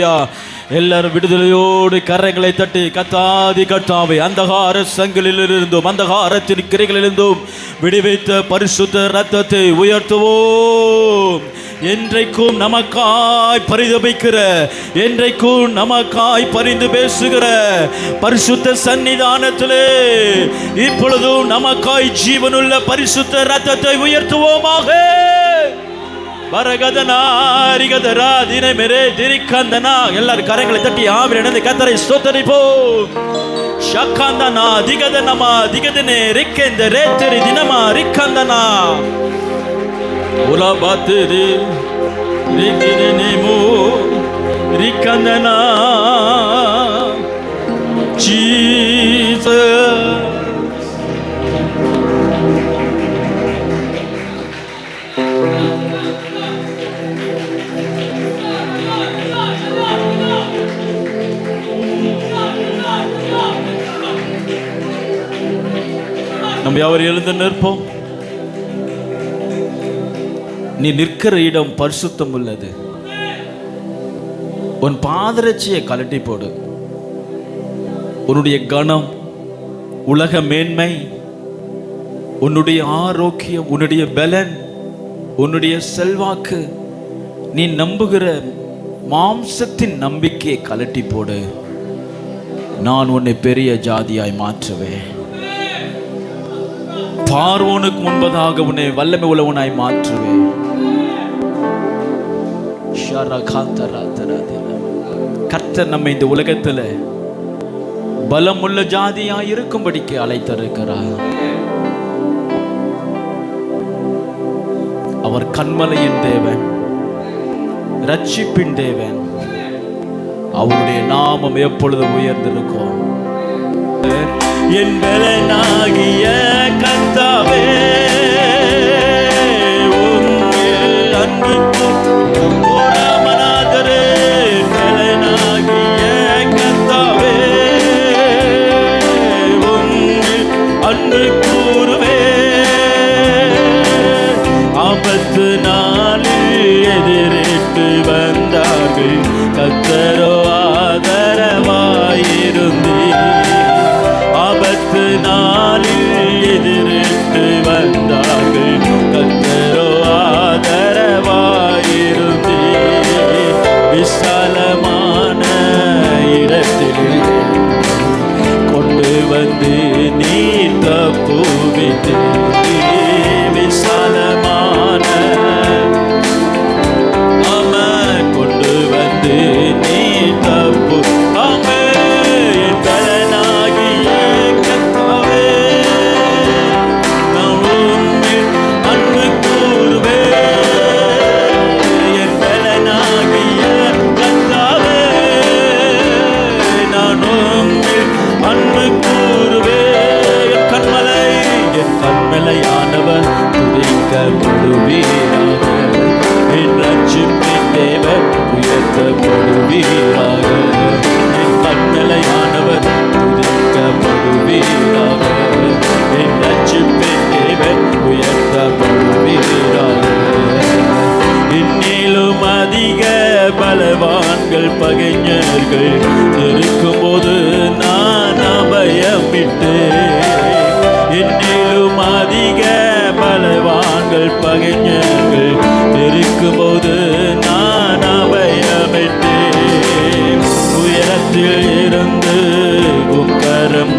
ஹalleluya. எல்லாரும் விடுதலையோடு கரங்களை தட்டி கத்தாதி கட்டாவை அந்தகார சங்கிலிருந்தும் அந்தகாரத்தின் கிரைகளிலிருந்தும் விடுவித்த பரிசுத்த ரத்தத்தை உயர்த்துவோம். என்றைக்கும் நமக்காய் பரிதபிக்கிற என்றைக்கும் நமக்காய் பரிந்து பேசுகிற பரிசுத்த சன்னிதானத்திலே இப்பொழுதும் நமக்காய் ஜீவனுள்ள பரிசுத்த ரத்தத்தை உயர்த்துவோமாக. வரகதனா அரிகதரா தினமெரே திரிக்கந்தனா எல்லாரும் கரங்களை தட்டி ஆவிர நடந்து கத்தரை ஸ்தோத்தரிப்போ ஷக்காந்தனா திகதனமா திகதனே ரிக்கெந்த ரேத்தரி தினமா ரிக்கந்தனா. உலபாத்திரி ரிக்கினேமோ ரிக்கந்தனா. ஜீசஸ். நம்ம அவர் எழுந்து நிற்போம். நீ நிற்கிற இடம் பரிசுத்தம் உள்ளது. உன் பாதரட்சியை கலட்டி போடு. உன்னுடைய கணம் உலக மேன்மை உன்னுடைய ஆரோக்கியம் உன்னுடைய பலன் உன்னுடைய செல்வாக்கு நீ நம்புகிற மாம்சத்தின் நம்பிக்கையை கலட்டி போடு. நான் உன்னை பெரிய ஜாதியாய் மாற்றுவேன். பார்வோனுக்கு முன்பதாக உன்னை வல்லமை உள்ளவனாய் மாற்றுவேன். கர்த்தர் நம்ம இந்த உலகத்துல பலமுள்ள ஜாதியாய் இருக்கும்படிக்கு அழைத்திருக்கிறார். அவர் கண்மலையின் தேவன் ரட்சிப்பின் தேவன். அவருடைய நாமம் எப்பொழுது உயர்ந்திருக்கும். என் பலனாகிய கர்த்தாவே உம்மில் அன்புக்கும் வந்து நீ தப்புவிட்டே உயர்த்தப்படுவீராக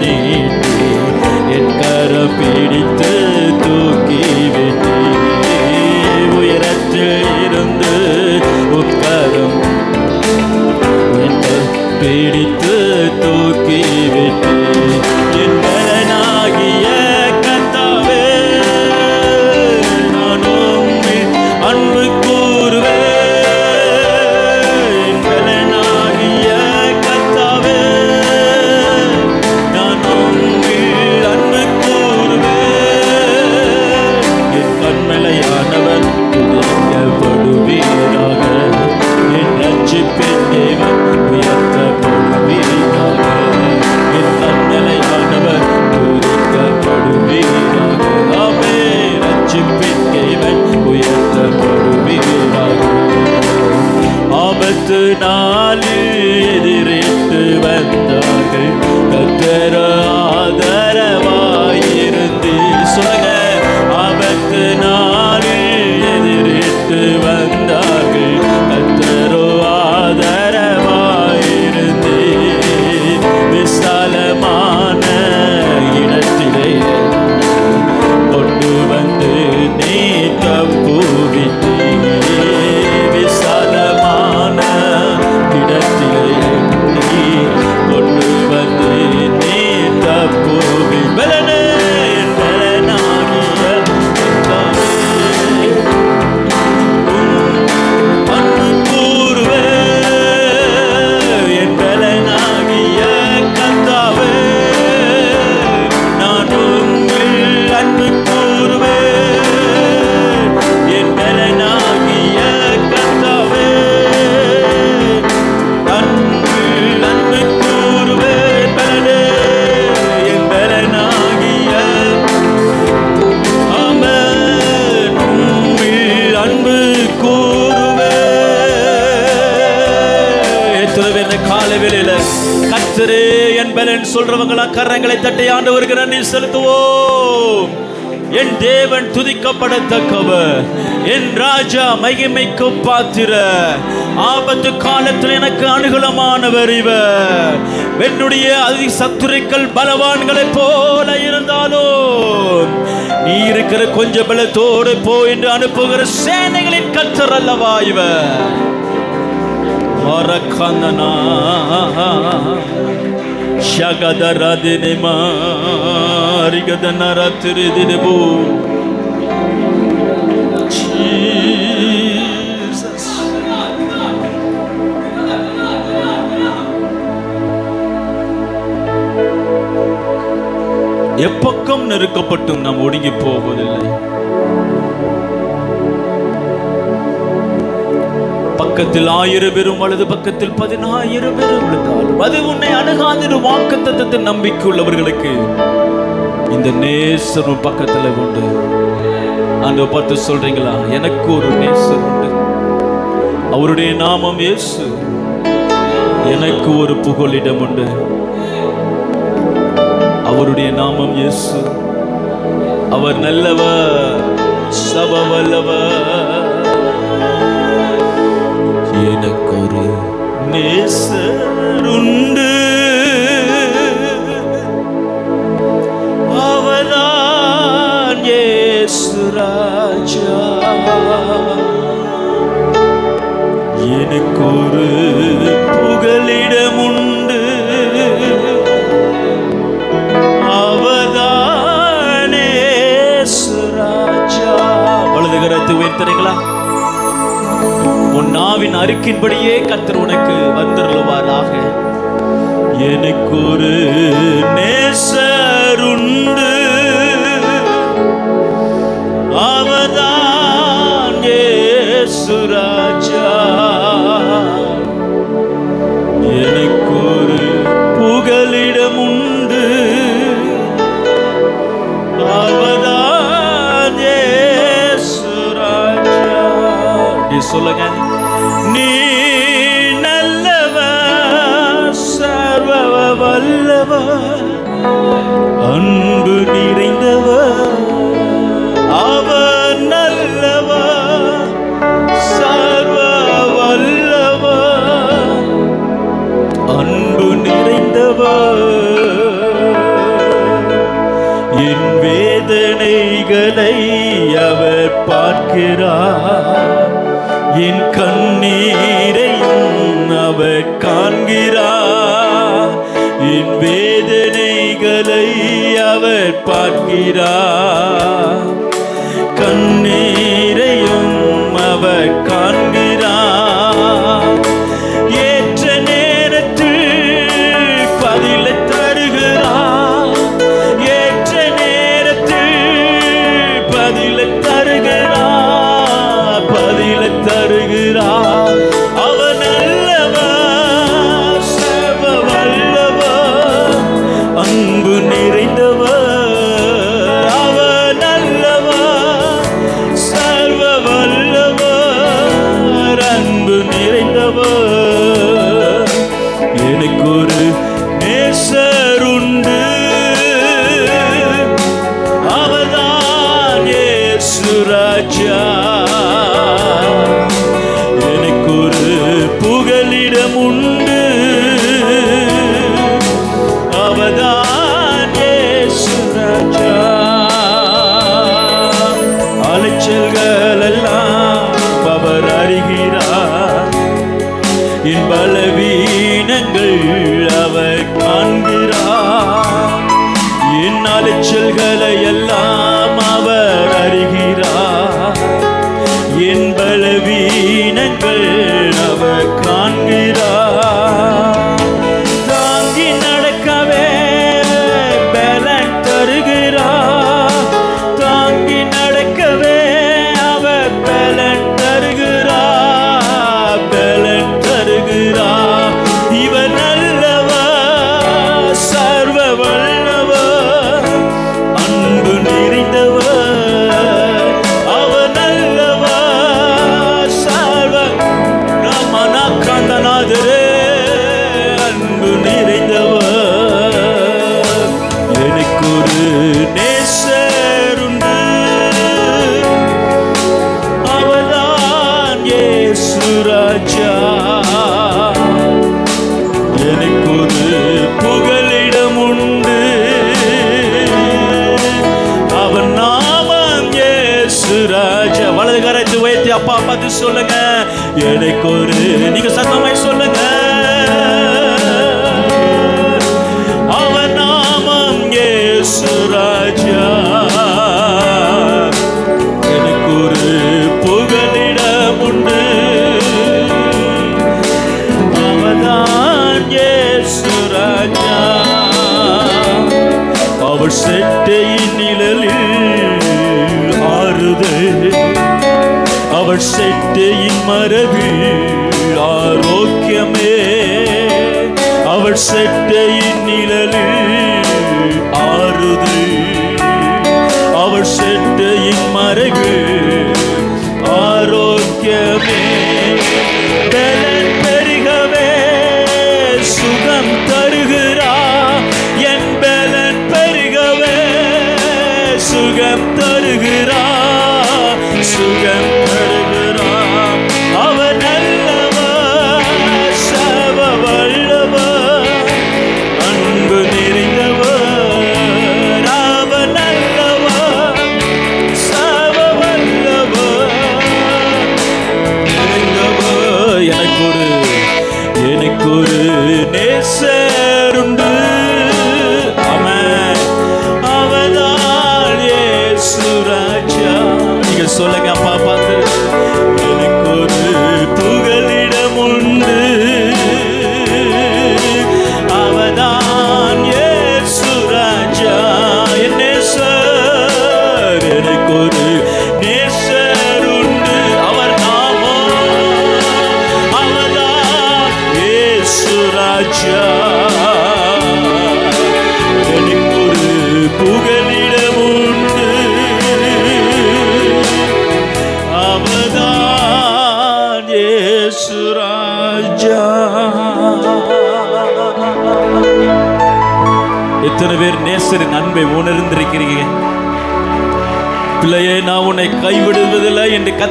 நீட்டி என் கரம் பிடித்து பலன் கரங்களை தட்டி வருகிற நீ செலுத்துவோம். என் தேவன் துதிக்கப்படத்தக்கவர். என் ராஜா மகிமைக்கு பாத்திர. ஆபத்து காலத்தில் எனக்கு அனுகூலமானவர் இவர். என்னுடைய அதி சத்துருக்கள் பலவான்களைப் போல இருந்தாலும் நீ இருக்கிற கொஞ்ச பலத்தோடு போ என்று அனுப்புகிற சேனைகளின் கத்தர் அல்லவா இவர். மறக்கந்தனா Shagadaradinema Rigadanaratiridibu. எப்பக்கம் நெருக்கப்பட்டும் நாம் ஒடுங்கி போவதில்லை பக்கத்தில் ஆயிரம் பேரும் வலது பக்கத்தில் பதினாயிரம் பேரும் விழுந்தாலும் அது உன்னை அணுகாதிரு வாக்கு தத்தத்தின் நம்பிக்கை உள்ளவர்களுக்கு இந்த நேசர் பக்கத்தில் பக்கத்துல உண்டு. அந்த பார்த்து சொல்றீங்களா? எனக்கு ஒரு நேசர் உண்டு. அவருடைய நாமம் இயேசு. எனக்கு ஒரு புகழிடம் உண்டு. அவருடைய நாமம் இயேசு. அவர் நல்லவர் சபவல்லவர். 你是。என் வேதனைகளை அவர் பார்க்கிறார். என் கண்ணீரையும் அவர் காண்கிறார். என் வேதனைகளை அவர் பார்க்கிறார். எனக்கு அவள் செட்டையின் மரபு ஆரோக்கியமே. அவள் செட்டையின் நிழலில்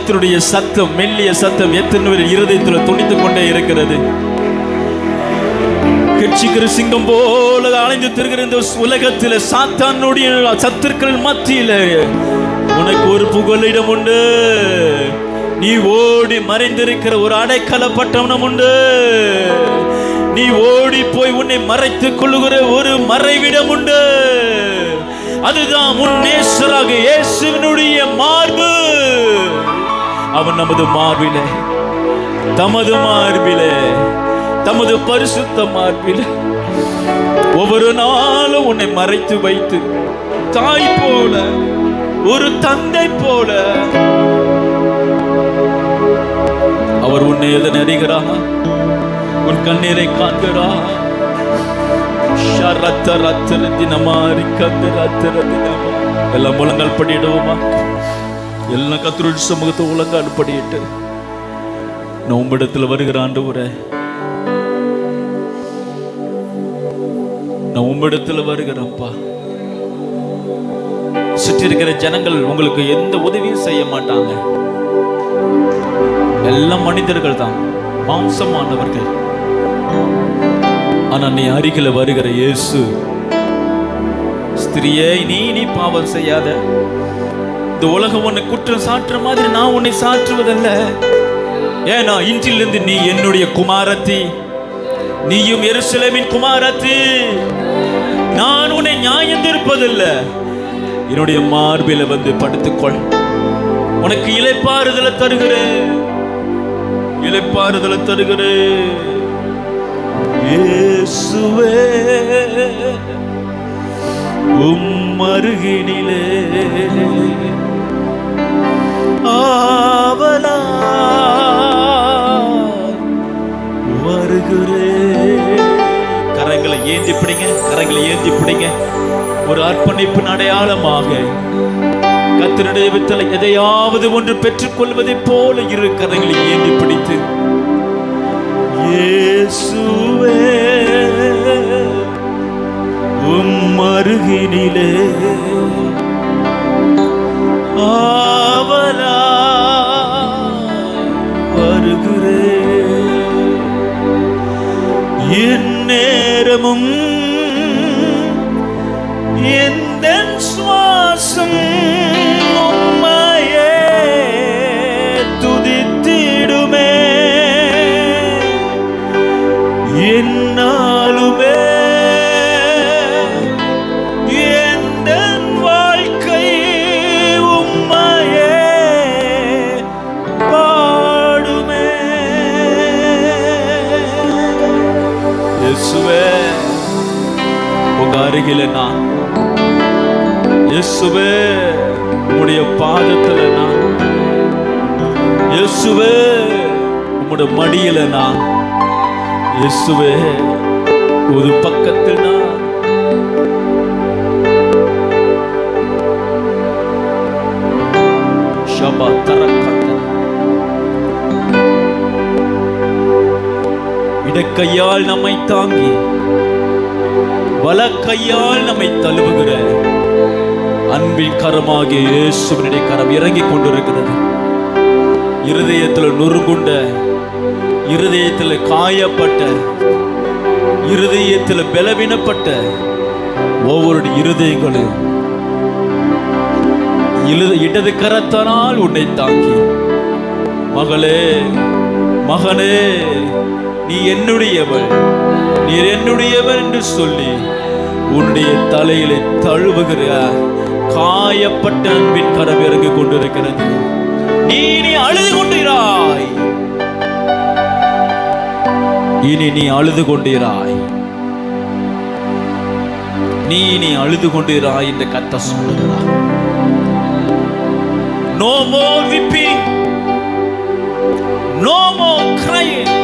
என்று சத்தம் மெல்லிய சத்தம் எத்தனை இருதயத்தில் துணித்துக் கொண்டே இருக்கிறது. கட்சிக்கிற சிங்கம் போல அலைந்து திருகிற இந்த உலகத்தில் சாத்தானுடைய சத்துருக்கள் மத்தியில உனக்கு ஒரு புகலிடம் உண்டு. நீ ஓடி மறைந்திருக்கிற ஒரு அடைக்கல அடைக்கலப்பட்டவனம் உண்டு. நீ ஓடி போய் உன்னை மறைத்துக் கொள்ளுகிற ஒரு மறைவிடம் உண்டு. அதுதான் உன் நேசராக இயேசுவினுடைய மார்பு. அவன் நமது மார்பிலே. தமது மார்பிலே. தமது பரிசுத்த மார்பிலே. ஒவ்வொரு நாளும் உன்னை மறைத்து வைத்து தாய் போல ஒரு தந்தை போல. அவர் உன்னை எதன் அறிகிறா உன் கண்ணீரை காண்கிறா. ரத்த ரத்த தினமா ரிக்கந்த ரத்த தினமா. எல்லாம் முழங்கால் பண்ணிடுவோமா எல்லாம் கத்தருடைய சமூகத்தை உலக அனுப்படிட்டு நான் உம்மிடத்தில் வருகிற ஆண்டவரே நான் உம்மிடத்தில் வருகிறேன்ப்பா. சுற்றி இருக்கிற ஜனங்கள் உங்களுக்கு எந்த உதவியும் செய்ய மாட்டாங்க. எல்லாம் மனிதர்கள் தான் மாம்சமானவர்கள். ஆனா நீ அருகில வருகிற இயேசு ஸ்திரியே நீ நீ பாவம் செய்யாத. இந்த உலகம் உன்னை குற்றம் சாட்டுற மாதிரி நான் உன்னை சாற்றுவதல்ல. ஏன்னா இன்றிலிருந்து நீ என்னுடைய குமாரத்தி. நீயும் எருசலேமின் குமாரத்தி. நான் உன்னை நியாயம் தீர்ப்பதில்லை. என்னுடைய மார்பில வந்து படுத்துக்கொள். உனக்கு இலைப்பாறுதலை தருகிறேன். இலைப்பாறுதலை தருகிறேன். இயேசுவே உம் அருகினிலே. ஒரு அடையாளமாக கத்தருடைய வித்தலை எதையாவது ஒன்று பெற்றுக்கொள்வதைப் போல இரு கதைகளை ஏந்தி பிடித்து இயேசுவே உம் அருகினிலே ஆவலா வருகிறே என் நேரமும் என் எந்த சுவாசம் உம்மையே துதித்திடுமே. என்னாலுமே எந்த வாழ்க்கை உம்மையே பாடுமே. இயேசுவே உங்க அருகில நான் இயேசுவே உம்முடைய பாதத்துல நான். இயேசுவே உம்முடைய மடியில நான். இயேசுவே ஒரு பக்கத்தில் நான். ஷபா தரக்கத்த இடக்கையால் நம்மை தாங்கி வலக்கையால் நம்மை தழுவுகிற அன்பின் கரமாகிய இயேசுவினுடைய கரம் இறங்கிக் கொண்டிருக்கிறது. இருதயத்தில் நொறுகுண்ட இருதயத்தில் காயப்பட்ட இருதயத்தில் பலவீனப்பட்ட ஒவ்வொரு இருதயங்களையும் இடது கரத்தனால் உன்னை தாங்கி. மகளே மகனே நீ என்னுடையவள். நீர் என்னுடையவள் என்று சொல்லி உன்னுடைய தலையிலே தழுவுகிற காயப்பட்ட அன்பின் கரம் இறங்கிக் கொண்டிருக்கிறது. நீ நீ அழுது கொண்டிராய். இனி நீ அழுது கொண்டிராய். நீ நீ அழுது கொண்டிராய் என்று கத்த சொல்லுகிறார். No more weeping no more crying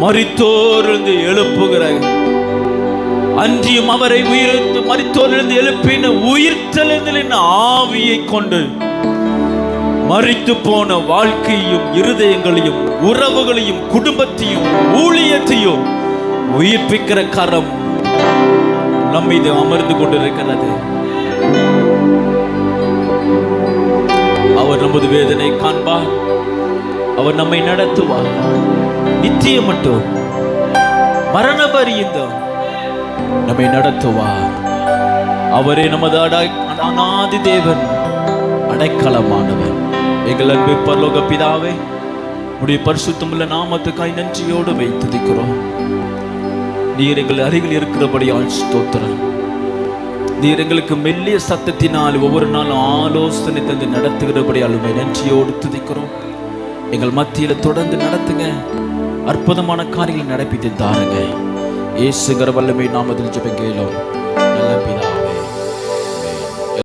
மரித்தோரிலிருந்து எழுப்புகிற அன்றியும் அவரை உயிர்த்து மறித்தோரிலிருந்து எழுப்பின உயிர்த்தெழுந்தலின் ஆவியை கொண்டு மறித்து போன வாழ்க்கையும் இருதயங்களையும் உறவுகளையும் குடும்பத்தையும் ஊழியத்தையும் உயிர்ப்பிக்கிற கரம் நம்ம இது அமர்ந்து கொண்டிருக்கிறது. அவர் நமது வேதனை காண்பார். அவர் நம்மை நடத்துவார். நித்தியம் மட்டும் மரண பரியந்தம் நம்மை நடத்துவார் அவரே நமது அடை தேவன் அடைக்கலமானவர். எங்கள் அன்பு பரலோக பிதாவே உடைய பரிசுத்தமுள்ள நாமத்துக்காய் நன்றியோடு வைத்திருக்கிறோம். நீர் எங்கள் அருகில் இருக்கிறபடியால் ஸ்தோத்திரம். நீர் எங்களுக்கு மெல்லிய சத்தத்தினால் ஒவ்வொரு நாளும் ஆலோசனை தந்து நடத்துகிறபடியால் உண்மை நன்றியோடு துதிக்கிறோம். எங்கள் மத்தியில் தொடர்ந்து நடத்துங்க. அற்புதமான காரியங்களை நடப்பித்து தாருங்க. இயேசுங்கிற வல்லமை நாமத்தில் ஜெபங்கேலோம் நல்ல பிதா